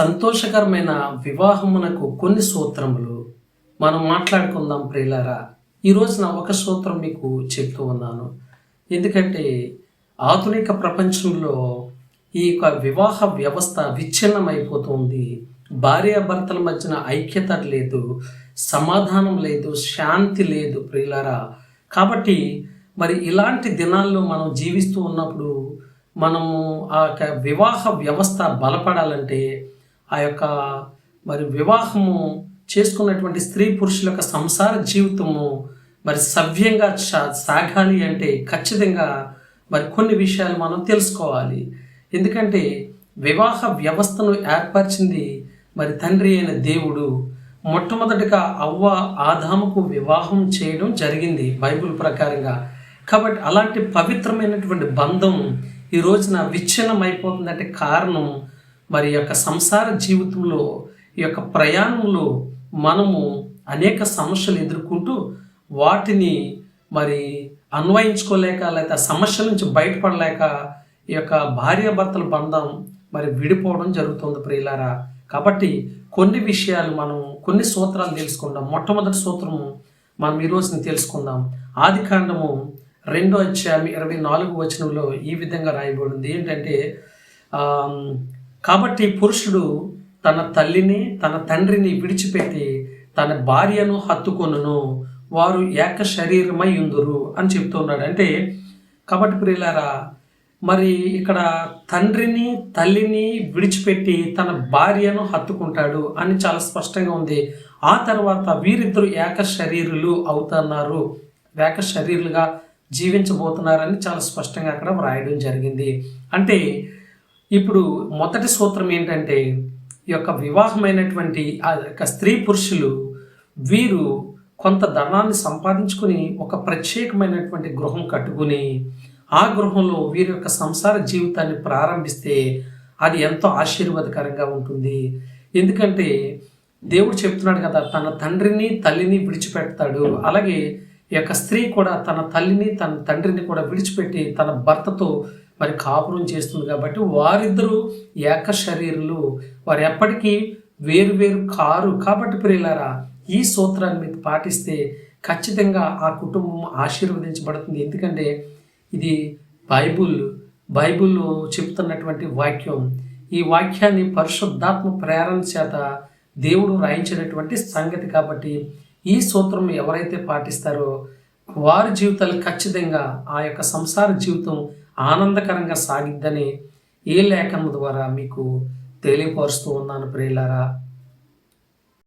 సంతోషకరమైన వివాహమునకు కొన్ని సూత్రములు మనం మాట్లాడుకుందాం ప్రియులారా. ఈ రోజున ఒక సూత్రం మీకు చెప్తూ ఉన్నాను. ఎందుకంటే ఆధునిక ప్రపంచంలో ఈ యొక్క వివాహ వ్యవస్థ విచ్ఛిన్నమైపోతుంది. భార్యాభర్తల మధ్యన ఐక్యత లేదు సమాధానం లేదు శాంతి లేదు ప్రియులారా. కాబట్టి మరి ఇలాంటి దినాల్లో మనం జీవిస్తూ ఉన్నప్పుడు మనము ఆ యొక్క వివాహ వ్యవస్థ బలపడాలంటే ఆ యొక్క మరి వివాహము చేసుకున్నటువంటి స్త్రీ పురుషుల యొక్క సంసార జీవితము మరి సవ్యంగా సాగాలి అంటే ఖచ్చితంగా మరి కొన్ని విషయాలు మనం తెలుసుకోవాలి. ఎందుకంటే వివాహ వ్యవస్థను ఏర్పరిచింది మరి తండ్రి అయిన దేవుడు. మొట్టమొదటిగా అవ్వ ఆదాముకు వివాహం చేయడం జరిగింది బైబిల్ ప్రకారంగా. కాబట్టి అలాంటి పవిత్రమైనటువంటి బంధం ఈ రోజున విచ్ఛిన్నం అయిపోతుందంటే కారణం మరి యొక్క సంసార జీవితంలో ఈ యొక్క ప్రయాణంలో మనము అనేక సమస్యలు ఎదుర్కొంటూ వాటిని మరి అన్వయించుకోలేక లేకపోతే ఆ సమస్యల నుంచి బయటపడలేక ఈ యొక్క భార్యాభర్తల బంధం మరి విడిపోవడం జరుగుతుంది ప్రియులారా. కాబట్టి కొన్ని విషయాలు మనం కొన్ని సూత్రాలు తెలుసుకుందాం. మొట్టమొదటి సూత్రము మనం ఈ తెలుసుకుందాం. ఆది కాండము రెండో అధ్యాయం ఇరవై నాలుగు వచనంలో ఈ విధంగా రాయబడింది. ఏంటంటే కాబట్టి పురుషుడు తన తల్లిని తన తండ్రిని విడిచిపెట్టి తన భార్యను హత్తుకొనును. వారు ఏక శరీరమై ఉందురు అని చెప్తున్నాడు అంటే కాబట్టి ప్రియులారా మరి ఇక్కడ తండ్రిని తల్లిని విడిచిపెట్టి తన భార్యను హత్తుకుంటాడు అని చాలా స్పష్టంగా ఉంది. ఆ తర్వాత వీరిద్దరు ఏక శరీరులు అవుతున్నారు. ఏక శరీరులుగా జీవించబోతున్నారని చాలా స్పష్టంగా అక్కడ వ్రాయడం జరిగింది. అంటే ఇప్పుడు మొదటి సూత్రం ఏంటంటే ఈ యొక్క వివాహమైనటువంటి ఆ యొక్క స్త్రీ పురుషులు వీరు కొంత ధనాన్ని సంపాదించుకుని ఒక ప్రత్యేకమైనటువంటి గృహం కట్టుకుని ఆ గృహంలో వీరి యొక్క సంసార జీవితాన్ని ప్రారంభిస్తే అది ఎంతో ఆశీర్వాదకరంగా ఉంటుంది. ఎందుకంటే దేవుడు చెప్తున్నాడు కదా తన తండ్రిని తల్లిని విడిచిపెడతాడు. అలాగే ఈ యొక్క స్త్రీ కూడా తన తల్లిని తన తండ్రిని కూడా విడిచిపెట్టి తన భర్తతో మరి కాపురం చేస్తుంది కాబట్టి వారిద్దరూ ఏక శరీరులు. వారు ఎప్పటికీ వేరు వేరు కారు. కాబట్టి ప్రియులారా ఈ సూత్రాన్ని మీరు పాటిస్తే ఖచ్చితంగా ఆ కుటుంబం ఆశీర్వదించబడుతుంది. ఎందుకంటే ఇది బైబుల్ బైబుల్లో చెప్తున్నటువంటి వాక్యం. ఈ వాక్యాన్ని పరిశుద్ధాత్మ ప్రేరణ చేత దేవుడు రాయించినటువంటి సంగతి కాబట్టి ఈ సూత్రం ఎవరైతే పాటిస్తారో వారి జీవితాలు ఖచ్చితంగా ఆ యొక్క సంసార జీవితం ఆనందకరంగా సాగిద్దని ఏ లేఖనం ద్వారా మీకు తెలియపరుస్తూ ఉన్నాను ప్రియులారా?